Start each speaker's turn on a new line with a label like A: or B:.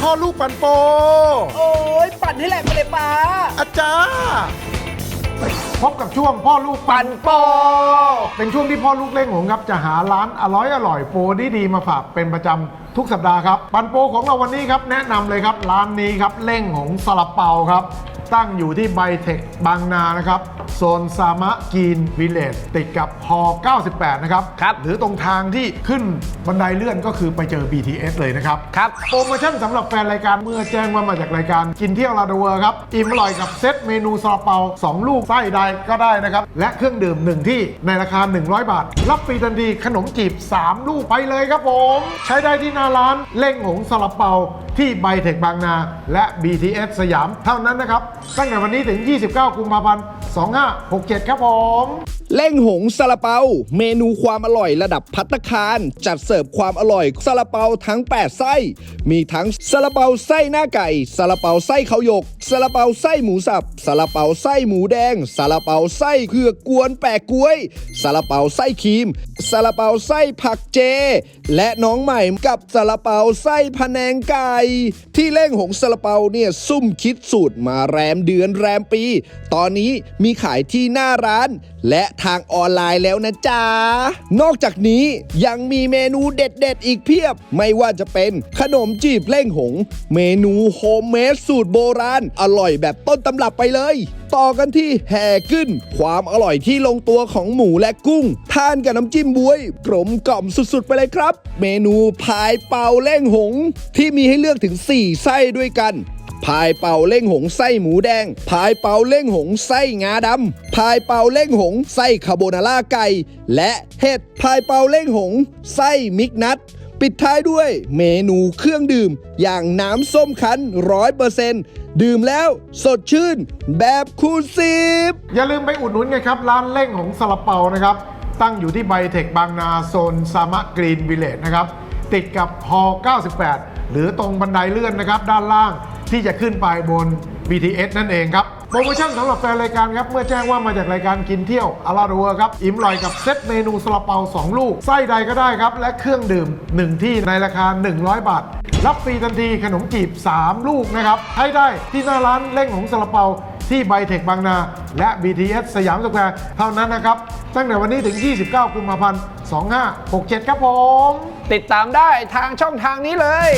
A: พ่อลูกปันโป
B: โอ้ยปั่นให้แหลกไปเลยป้า
A: อาจารย์พบกับช่วงพ่อลูกปันโป เป็นช่วงที่พ่อลูกเล่งหงครับ จะหาร้านอร่อยอร่อยโปรดีๆมาฝากเป็นประจำทุกสัปดาห์ครับ ปันโปของเราวันนี้ครับ แนะนำเลยครับ ร้านนี้ครับเล่งหงซาลาเปาครับ ตั้งอยู่ที่ไบเทคบางนานะครับ โซนซามะกีนวิลเลจติดกับฮอ98 นะครับ
B: ครับ
A: หรือตรงทางที่ขึ้นบันไดเลื่อนก็คือไปเจอ BTS เลยนะครับ
B: ครับ
A: โปรโมชั่นสำหรับแฟนรายการเมื่อแจ้งว่ามาจากรายการกินเที่ยวลาดเวอร์ครับ อิ่มอร่อยกับเซตเมนูซาลาเปา 2 ลูกไส้ใดก็ได้นะครับ และเครื่องดื่ม1ที่ในราคา 100 บาท รับฟรีทันทีขนมจีบ 3 ลูกไปเลยครับผม ใช้ได้ที่หน้าร้านเล่งหงซาลาเปาที่ไบเทคบางนา และ BTS สยามเท่านั้นนะครับตั้งแต่วันนี้ถึง 29 กุมภาพันธ์ 2567 ครับผม
C: เล่งหงซาลาเปา เมนูความอร่อยระดับพัตตาคาร จัดเสิร์ฟความอร่อยซาลาเปาทั้ง 8 ไส้ มีทั้งซาลาเปาไส้หน้าไก่ซาลาเปาไส้เขาหยกซาลาเปาไส้หมูสับซาลาเปาไส้หมูแดงซาลาเปาไส้เผือกกวนแปะกล้วยซาลาเปาไส้ครีมซาลาเปาไส้ผักเจ และน้องใหม่กับซาลาเปาไส้พะแนงไก่ที่เล่งหงซาลาเปาเนี่ยซุ่มคิดสูตรมาแรมเดือนแรมปี ตอนนี้มีขายที่หน้าร้านและทางออนไลน์แล้วนะจ๊ะ นอกจากนี้ยังมีเมนูเด็ดๆ อีกเพียบ ไม่ว่าจะเป็นขนมจีบเล่งหง เมนูโฮมเมดสูตรโบราณ อร่อยแบบต้นตำรับไปเลย ต่อกันที่แห่ขึ้น ความอร่อยที่ลงตัวของหมูและกุ้ง ทานกับน้ำจิ้มบวย กลมกล่อมสุดๆ ไปเลยครับ เมนูพายเป่าเล่งหง ที่มีให้เลือกถึง 4 ไส้ด้วยกัน พายเป่าเล่งหงไส้หมูแดง พายเป่าเล่งหงไส้งาดำพายเป่าเล่งหงไส้คาโบนาร่าไก่ และเห็ดพายเป่าเล่งหงไส้มิกนัทปิดท้ายด้วยเมนูเครื่องดื่ม อย่างน้ำส้มคั้นร้อยเปอร์เซนต์ดื่มแล้วสดชื่นแบบคูณสิบ
A: อย่าลืมไปอุดหนุนกันครับ ร้านเล่งของซาลาเปานะครับ ตั้งอยู่ที่ไบเทคบางนาโซนซามะกรีนวิลเลจนะครับ ติดกับฮอ98 หรือตรงบันไดเลื่อนนะครับ ด้านล่าง ที่จะขึ้นไปบน BTS นั่นเองครับ โปรโมชั่นสำหรับแฟนรายการครับ เมื่อแจ้งว่ามาจากรายการกินเที่ยวอาราดัวครับ อิ่มอร่อยกับเซตเมนูซาลาเปา 2 ลูก ไส้ใดก็ได้ครับ และเครื่องดื่ม 1 ที่ในราคา 100 บาท รับฟรีทันทีขนมจีบ 3 ลูกนะครับ ให้ได้ที่หน้าร้านเล่งของซาลาเปาที่ไบเทคบางนา และ BTS สยามสแควร์เท่านั้นนะครับ ตั้งแต่วันนี้ถึง 29 กุมภาพันธ์ 2567 ครับผม
B: ติดตามได้ทางช่องทางนี้เลย